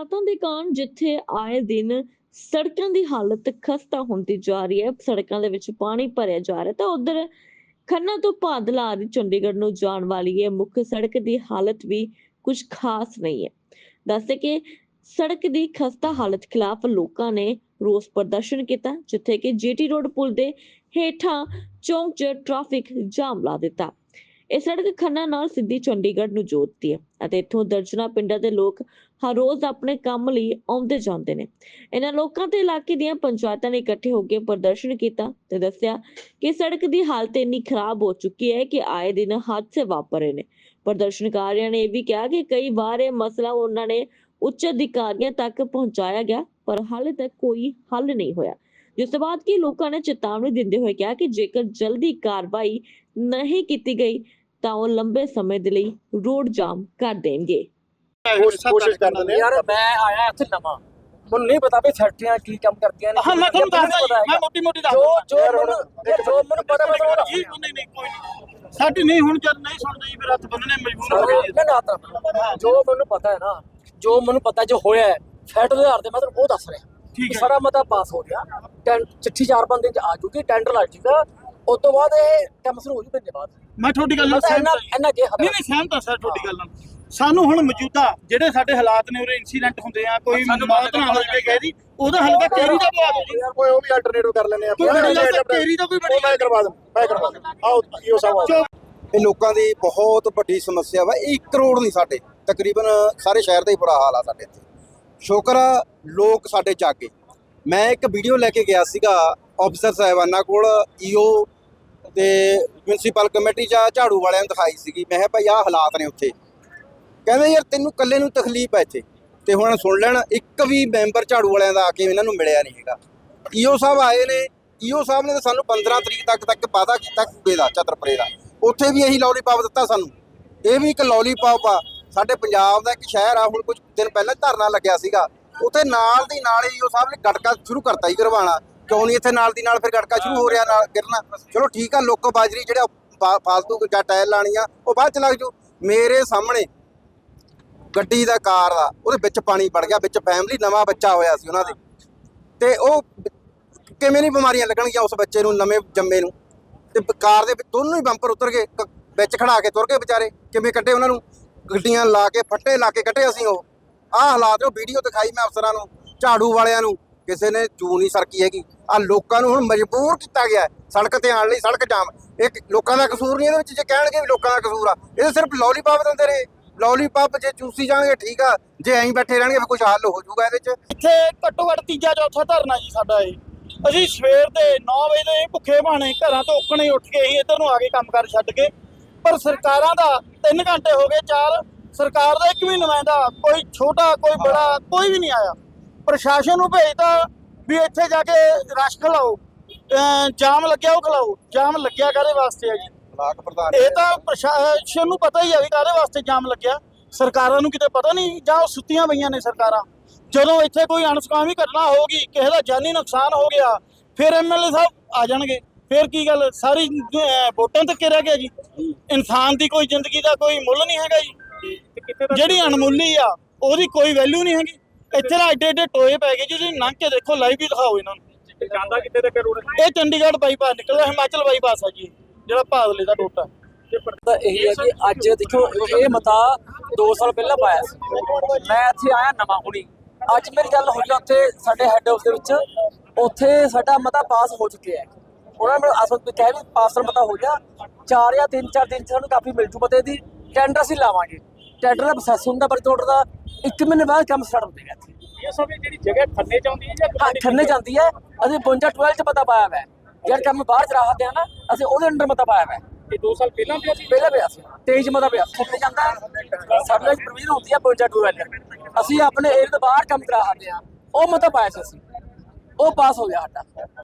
ਬਰਸਾਤਾਂ ਦੇ ਕਾਰਨ ਜਿੱਥੇ ਆਏ ਦਿਨ ਸੜਕਾਂ ਦੀ ਹਾਲਤ ਖਸਤਾ ਹੁੰਦੀ ਜਾ ਰਹੀ ਹੈ, ਸੜਕਾਂ ਦੇ ਵਿੱਚ ਪਾਣੀ ਭਰਿਆ ਜਾ ਰਿਹਾ ਤਾਂ ਉਧਰ ਖੰਨਾ ਤੋਂ ਭਾਦਲਾ ਆ ਚੰਡੀਗੜ੍ਹ ਨੂੰ ਜਾਣ ਵਾਲੀ ਇਹ ਮੁੱਖ ਸੜਕ ਦੀ ਹਾਲਤ ਵੀ ਕੁਝ ਖਾਸ ਨਹੀਂ ਹੈ। ਦੱਸਦੇ ਕਿ ਸੜਕ ਦੀ ਖਸਤਾ ਹਾਲਤ ਖਿਲਾਫ ਲੋਕਾਂ ਨੇ ਰੋਸ ਪ੍ਰਦਰਸ਼ਨ ਕੀਤਾ, ਜਿੱਥੇ ਕਿ ਜੀਟੀ ਰੋਡ ਪੁਲ ਦੇ ਹੇਠਾਂ ਚੌਂਕ 'ਚ ਟ੍ਰੈਫਿਕ ਜਾਮ ਲਾ ਦਿੱਤਾ। ਇਹ ਸੜਕ ਖੰਨਾ ਨਾਲ ਸਿੱਧੀ ਚੰਡੀਗੜ੍ਹ ਨੂੰ ਜੋੜਦੀ ਹੈ ਅਤੇ ਇੱਥੋਂ ਦਰਜਨਾਂ ਪਿੰਡਾਂ ਦੇ ਲੋਕ ਹਰ ਰੋਜ਼ ਆਪਣੇ ਕੰਮ ਲਈ ਆਉਂਦੇ ਜਾਂਦੇ ਨੇ। ਇਹਨਾਂ ਲੋਕਾਂ ਤੇ ਇਲਾਕੇ ਦੀਆਂ ਪੰਚਾਇਤਾਂ ਨੇ ਇਕੱਠੇ ਹੋ ਕੇ ਪ੍ਰਦਰਸ਼ਨ ਕੀਤਾ ਤੇ ਦੱਸਿਆ ਕਿ ਸੜਕ ਦੀ ਹਾਲਤ ਇੰਨੀ ਖਰਾਬ ਹੋ ਚੁੱਕੀ ਹੈ ਕਿ ਆਏ ਦਿਨ ਹਾਦਸੇ ਵਾਪਰ ਰਹੇ ਨੇ। ਪ੍ਰਦਰਸ਼ਨਕਾਰੀਆਂ ਨੇ ਇਹ ਵੀ ਕਿਹਾ ਕਿ ਕਈ ਵਾਰ ਇਹ ਮਸਲਾ ਉਹਨਾਂ ਨੇ ਉੱਚ ਅਧਿਕਾਰੀਆਂ ਤੱਕ ਪਹੁੰਚਾਇਆ ਗਿਆ, ਪਰ ਹਾਲੇ ਤੱਕ ਕੋਈ ਹੱਲ ਨਹੀਂ ਹੋਇਆ। ਜਿਸ ਤੋਂ ਬਾਅਦ ਕਿ ਲੋਕਾਂ ਨੇ ਚੇਤਾਵਨੀ ਦਿੰਦੇ ਹੋਏ ਕਿਹਾ ਕਿ ਜੇਕਰ ਜਲਦੀ ਕਾਰਵਾਈ ਨਹੀਂ ਕੀਤੀ ਗਈ ਤਾਂ ਉਹ ਲੰਬੇ ਸਮੇਂ ਦੇ ਲਈ ਰੋਡ ਜਾਮ ਕਰ ਦੇਣਗੇ। ਕੋਸ਼ਿਸ਼ ਕਰਦੇ ਨੇ ਯਾਰ ਮੈਂ ਆਇਆ ਇੱਥੇ ਨਵਾਂ। ਮੈਨੂੰ ਨਹੀਂ ਪਤਾ ਵੀ ਫੈਕਟਰੀਆਂ ਕੀ ਕੰਮ ਕਰਦੀਆਂ ਨੇ ਹਾਂ ਮੈਂ ਤੁਹਾਨੂੰ ਦੱਸਦਾ ਪਤਾ ਜੀ, ਮੈਂ। ਮੋਟੀ ਮੋਟੀ ਦੱਸ ਜੋ ਦਿੰਦਾ। ਜੋ ਮੈਨੂੰ ਜੋ ਮੈਨੂੰ ਪਤਾ ਮੈਂ ਤੁਹਾਨੂੰ ਜੀ ਨਹੀਂ ਨਹੀਂ ਕੋਈ ਨਹੀਂ। ਸਾਡੀ ਨਹੀਂ ਹੁਣ ਜਦ ਨਹੀਂ ਸੁਣਦੇ ਜੀ ਫਿਰ ਹੱਥ ਬੰਨਣੇ ਮਜਬੂਰ ਹੋ ਗਏ। ਮੈਂ ਨਾ ਤਾਂ ਜੋ ਮੈਨੂੰ ਪਤਾ ਹੈ ਨਾ ਜੋ ਮੈਨੂੰ ਪਤਾ ਜੋ ਹੋਇਆ ਹੈ ਫੈਟ ਦੇ ਆਧਾਰ ਤੇ ਮੈਂ ਤੁਹਾਨੂੰ ਉਹ ਦੱਸ ਰਿਹਾ। ਠੀਕ ਹੈ। ਸਾਰਾ ਮਤਾ ਪਾਸ ਹੋ ਗਿਆ। ਚਿੱਠੀ ਚਾਰ ਪੰਜ ਦਿਨ ਚ ਆ ਜੂਗੀ ਟੈਂਡਰ ਲੱਗ ਜੂਗਾ ਉਸ ਤੋਂ ਬਾਅਦ ਇਹ ਕੰਮ ਸ਼ੁਰੂ ਹੋ ਜੂ ਮਹੀਨੇ ਬਾਅਦ ਮੈਂ ਤੁਹਾਡੀ ਗੱਲ ਨਾਲ ਸਹਿਮਤ ਹਾਂ। ਕੀ ਨਹੀਂ ਨਹੀਂ ਸਹਿਮਤ ਹਾਂ ਸਰ ਤੁਹਾਡੀ ਗੱਲ ਨਾਲ। ਸਾਨੂੰ ਹੁਣ ਮੌਜੂਦਾ ਜਿਹੜੇ ਸਾਡੇ ਹਾਲਾਤ ਨੇ ਉਰੇ ਇਨਸੀਡੈਂਟ ਹੁੰਦੇ ਆ ਕੋਈ ਮੌਤ ਨਾ ਹੋ ਜਾਵੇ ਗੈਰੀ ਉਹਦਾ ਹੱਲ ਤਾਂ ਕੇਰੀ ਦਾ ਪਵਾ ਦਿਓ ਜੀ? ਯਾਰ ਕੋਈ ਉਹ ਵੀ ਆਲਟਰਨੇਟਿਵ ਕਰ ਲੈਣੇ ਕੋਈ ਬੜੀ ਗੱਲ ਤਾਂ ਤੇਰੀ ਤਾਂ ਕੋਈ ਬੜੀ ਉਹ ਮੈਂ ਕਰਵਾ ਦਾਂ ਮੈਂ ਕਰਵਾ ਦਾਂ ਆਓ ਈਓ ਸਾਹਿਬ। ਇਹ ਲੋਕਾਂ ਦੀ ਬਹੁਤ ਵੱਡੀ ਸਮੱਸਿਆ ਵਾ ਇਹ 1 ਕਰੋੜ ਨਹੀਂ ਸਾਡੇ। ਤਕਰੀਬਨ ਸਾਰੇ ਸ਼ਹਿਰ ਦਾ ਹੀ ਬੁਰਾ ਹਾਲ ਆ ਸਾਡੇ ਇੱਥੇ। ਸ਼ੁਕਰ ਆ ਲੋਕ ਸਾਡੇ ਜਾਗੇ। ਮੈਂ ਇੱਕ ਵੀਡੀਓ ਲੈ ਕੇ ਗਿਆ ਸੀਗਾ ਆਫੀਸਰ ਸਾਹਿਬਾਨਾਂ ਕੋਲ ਈਓ ਤੇ ਮਿਊਨਿਸਪਲ ਕਮੇਟੀ ਜਾਂ ਝਾੜੂ ਵਾਲਿਆਂ ਨੂੰ ਦਿਖਾਈ ਸੀਗੀ। ਮੈਂ ਕਿਹਾ ਭਾਈ ਆਹ ਹਾਲਾਤ ਨੇ ਉੱਥੇ। ਕਹਿੰਦੇ ਯਾਰ ਤੈਨੂੰ ਇਕੱਲੇ ਨੂੰ ਤਕਲੀਫ ਹੈ ਇੱਥੇ। ਤੇ ਹੁਣ ਸੁਣ ਲੈਣ, ਇੱਕ ਵੀ ਮੈਂਬਰ ਝਾੜੂ ਵਾਲਿਆਂ ਦਾ ਆ ਕੇ ਇਹਨਾਂ ਨੂੰ ਮਿਲਿਆ ਨਹੀਂ ਹੈਗਾ। ਈਓ ਸਾਹਿਬ ਆਏ ਨੇ। ਈਓ ਸਾਹਿਬ ਨੇ ਤਾਂ ਸਾਨੂੰ 15 ਤਰੀਕ ਤੱਕ ਤੱਕ ਵਾਅਦਾ ਕੀਤਾ ਕੂੜੇ ਦਾ ਚਤਰਪਰੇ ਦਾ। ਉੱਥੇ ਵੀ ਇਹੀ ਲੋਲੀਪੌਪ ਦਿੱਤਾ ਸਾਨੂੰ। ਇਹ ਵੀ ਇੱਕ ਲੋਲੀਪੌਪ ਆ। ਸਾਡੇ ਪੰਜਾਬ ਦਾ ਇੱਕ ਸ਼ਹਿਰ ਆ, ਹੁਣ ਕੁਝ ਦਿਨ ਪਹਿਲਾਂ ਧਰਨਾ ਲੱਗਿਆ ਸੀਗਾ। ਉੱਥੇ ਨਾਲ ਦੀ ਨਾਲ ਈਓ ਸਾਹਿਬ ਨੇ ਗਟਕਾ ਸ਼ੁਰੂ ਕਰਤਾ ਹੀ ਕਰਵਾਉਣਾ। ਕਿਉਂ ਨਹੀਂ ਇੱਥੇ ਨਾਲ ਦੀ ਨਾਲ ਫਿਰ ਗੜਕਾ ਸ਼ੁਰੂ ਹੋ ਰਿਹਾ ਨਾਲ ਗਿਰਨਾ? ਚਲੋ ਠੀਕ ਆ, ਲੋਕੋ ਬਾਜਰੀ ਜਿਹੜਾ ਫਾਲਤੂ ਜਾਂ ਟਾਇਰ ਲਾਣੀਆਂ ਉਹ ਬਾਅਦ ਚ ਲੱਗ ਜੂ। ਮੇਰੇ ਸਾਹਮਣੇ ਗੱਡੀ ਦਾ ਕਾਰ ਦਾ ਉਹਦੇ ਵਿੱਚ ਪਾਣੀ ਵੜ ਗਿਆ, ਵਿੱਚ ਫੈਮਿਲੀ ਨਵਾਂ ਬੱਚਾ ਹੋਇਆ ਸੀ ਉਹਨਾਂ ਦੇ। ਤੇ ਉਹ ਕਿਵੇਂ ਨਹੀਂ ਬਿਮਾਰੀਆਂ ਲੱਗਣਗੀਆਂ ਉਸ ਬੱਚੇ ਨੂੰ, ਨਵੇਂ ਜੰਮੇ ਨੂੰ? ਤੇ ਕਾਰ ਦੇ ਦੋਨੋਂ ਹੀ ਬੰਪਰ ਉਤਰ ਗਏ ਵਿੱਚ ਖੜਾ ਕੇ ਤੁਰ ਗਏ ਵਿਚਾਰੇ। ਕਿਵੇਂ ਕੱਢੇ ਉਹਨਾਂ ਨੂੰ? ਗੱਡੀਆਂ ਲਾ ਕੇ, ਫੱਟੇ ਲਾ ਕੇ ਕੱਢੇ ਅਸੀਂ ਉਹ। ਆਹ ਹਾਲਾਤ ਉਹ ਵੀਡੀਓ ਦਿਖਾਈ ਮੈਂ ਅਫਸਰਾਂ ਨੂੰ, ਝਾੜੂ ਵਾਲਿਆਂ ਨੂੰ। ਕਿਸੇ ਨੇ ਚੂ ਨਹੀਂ ਸਰਕੀ ਹੈਗੀ। ਆ ਲੋਕਾਂ ਨੂੰ ਹੁਣ ਮਜਬੂਰ ਕੀਤਾ ਗਿਆ ਸੜਕ ਤੇ ਆਉਣ ਲਈ ਸੜਕ ਜਾਮ। ਇਹ ਲੋਕਾਂ ਦਾ ਕਸੂਰ ਨਹੀਂ ਇਹਦੇ ਵਿੱਚ, ਜੇ ਕਹਿਣਗੇ ਵੀ ਲੋਕਾਂ ਦਾ ਕਸੂਰ ਆ। ਇਹ ਸਿਰਫ ਲੋਲੀਪੌਪ ਦਿੰਦੇ ਰਹੇ। ਲੋਲੀਪੌਪ ਜੇ ਚੂਸੀ ਜਾਣਗੇ, ਠੀਕ ਆ। ਜੇ ਐਂ ਬੈਠੇ ਰਹਿਣਗੇ, ਫਿਰ ਕੁਝ ਹੱਲ ਹੋ ਜਾਊਗਾ ਇਹਦੇ 'ਚ ਇੱਥੇ ਘੱਟੋ ਘੱਟ ਤੀਜਾ ਚੌਥਾ ਧਰਨਾ ਜੀ ਸਾਡਾ ਇਹ। ਅਸੀਂ ਸਵੇਰ ਦੇ 9 ਵਜੇ ਦੇ ਭੁੱਖੇ ਭਾਣੇ ਘਰਾਂ ਤੋਂ ਉੱਕਣੇ ਉੱਠ ਕੇ ਅਸੀਂ ਇੱਧਰ ਨੂੰ ਆ ਕੇ ਕੰਮ ਕੰਮਕਾਰ ਛੱਡ ਕੇ, ਪਰ ਸਰਕਾਰਾਂ ਦਾ 3 ਘੰਟੇ ਹੋ ਗਏ ਚਾਰ ਸਰਕਾਰ ਦਾ ਇੱਕ ਵੀ ਨੁਮਾਇੰਦਾ ਕੋਈ ਛੋਟਾ, ਕੋਈ ਬੜਾ, ਕੋਈ ਵੀ ਨਹੀਂ ਆਇਆ। ਪ੍ਰਸ਼ਾਸਨ ਨੂੰ ਭੇਜਤਾ ਵੀ ਇੱਥੇ ਜਾ ਕੇ ਰਸ਼ ਖਲਾਓ ਅਹ ਜਾਮ ਲੱਗਿਆ ਉਹ ਖਲਾਓ ਜਾਮ ਲੱਗਿਆ ਕਾਹਦੇ ਵਾਸਤੇ ਆ ਜੀ? ਬਲਾਕ ਪ੍ਰਧਾਨ ਇਹ ਤਾਂ ਪ੍ਰਸ਼ਾਸਨ ਨੂੰ ਪਤਾ ਹੀ ਆ ਵੀ ਕਾਹਦੇ ਵਾਸਤੇ ਜਾਮ ਲੱਗਿਆ। ਸਰਕਾਰਾਂ ਨੂੰ ਕਿਤੇ ਪਤਾ ਨਹੀਂ ਜਾਂ ਉਹ ਸੁੱਤੀਆਂ ਪਈਆਂ ਨੇ ਸਰਕਾਰਾਂ। ਜਦੋਂ ਇੱਥੇ ਕੋਈ ਅਣਸੁਖਾਵੀ ਘਟਨਾ ਹੋਗੀ ਕਿਸੇ ਦਾ ਜਾਨੀ ਨੁਕਸਾਨ ਹੋ ਗਿਆ ਫਿਰ ਐਮਐਲਏ ਸਾਹਿਬ ਆ ਜਾਣਗੇ। ਫਿਰ ਕੀ ਗੱਲ ਸਾਰੀ ਵੋਟਾਂ ਤੱਕ ਰਹਿ ਗਿਆ ਜੀ। ਇਨਸਾਨ ਦੀ ਕੋਈ ਜ਼ਿੰਦਗੀ ਦਾ ਕੋਈ ਮੁੱਲ ਨਹੀਂ ਹੈਗਾ ਜੀ। ਜਿਹੜੀ ਅਣਮੁੱਲੀ ਆ ਉਹਦੀ ਕੋਈ ਵੈਲਿਊ ਨਹੀਂ ਹੈਗੀ। ਇੱਥੇ ਨਾ ਏਡੇ ਏਡੇ ਟੋਏ ਪੈ ਗਏ ਜੀ ਤੁਸੀਂ ਲੰਘ ਕੇ ਦੇਖੋ ਲਾਈਵ ਵੀ ਦਿਖਾਓ ਇਹਨਾਂ ਨੂੰ। ਜਾਂਦਾ ਕਿੱਥੇ ਤੱਕ ਰੋਡ? ਇਹ ਚੰਡੀਗੜ੍ਹ ਬਾਈਪਾਸ ਨਿਕਲਦਾ ਹਿਮਾਚਲ ਬਾਈਪਾਸ ਆ ਜੀ ਜਿਹੜਾ ਭਾਦਲੇ ਦਾ ਟੋਟਾ। ਤਾਂ ਇਹ ਹੈ ਕਿ ਅੱਜ ਦੇਖੋ ਇਹ ਮਤਾ 2 ਸਾਲ ਪਹਿਲਾਂ ਪਾਇਆ ਸੀ। ਮੈਂ ਇੱਥੇ ਆਇਆ ਨਵਾਂ ਹੁਣੀ। ਅੱਜ ਮੇਰੀ ਗੱਲ ਹੋਈ ਆ ਉੱਥੇ ਸਾਡੇ ਹੈੱਡ ਆਫਿਸ ਦੇ ਵਿੱਚ। ਉੱਥੇ ਸਾਡਾ ਮਤਾ ਪਾਸ ਹੋ ਚੁੱਕਿਆ ਹੈ। ਉਹਨਾਂ ਨੇ ਮੈਨੂੰ ਅਸਲ ਵਿੱਚ ਕਿਹਾ ਵੀ ਪਾਸ ਮਤਾ ਹੋ ਗਿਆ। 4 ਜਾਂ 3-4 ਦਿਨ 'ਚ ਸਾਨੂੰ ਕਾਫੀ ਮਿਲ ਜੂ ਪਤੇ ਦੀ। ਟੈਂਡਰ ਅਸੀਂ ਲਾਵਾਂਗੇ। ਟੈਂਡਰ ਦਾ ਪ੍ਰੋਸੈਸ ਹੁੰਦਾ ਪਰ ਤੋੜ ਦਾ 1 ਮਹੀਨੇ ਬਾਅਦ ਕੰਮ ਸਟਾਰਟ ਹੋ ਜਾਏਗਾ ਇੱਥੇ। ਇਹ ਸਭ ਜਿਹੜੀ ਜਗ੍ਹਾ ਚ ਆਉਂਦੀ ਹੈ ਜਾਂ ਹਾਂ ਖੰਨੇ ਜਾਂਦੀ ਹੈ। ਅਸੀਂ 52 12 ਚ ਮਤਾ ਪਾਇਆ ਹੋਇਆ ਹੈ। ਯਾਰ ਕੰਮ ਬਾਹਰ ਚ ਰਾਹਤ ਆ ਨਾ ਅਸੀਂ ਉਹਦੇ ਅੰਡਰ ਮਤਾ ਪਾਇਆ ਹੋਇਆ ਹੈ। ਇਹ 2 ਸਾਲ ਪਹਿਲਾਂ ਪਿਆ ਸੀ ਪਹਿਲਾਂ ਪਿਆ ਸੀ 23 ਚ ਮਤਾ ਪਿਆ ਖੰਨੇ ਜਾਂਦਾ ਹੈ। ਸਾਡੇ ਨਾਲ ਪ੍ਰੋਵੀਜ਼ਨ ਹੁੰਦੀ ਹੈ 52 12 ਅਸੀਂ ਆਪਣੇ ਏਰੀਆ ਤੋਂ ਬਾਹਰ ਕੰਮ ਕਰਾ ਸਕਦੇ ਹਾਂ। ਉਹ ਮਤਾ ਪਾਇਆ ਸੀ ਅਸੀਂ। ਉਹ ਪਾਸ ਹੋ ਗਿਆ ਸਾਡਾ।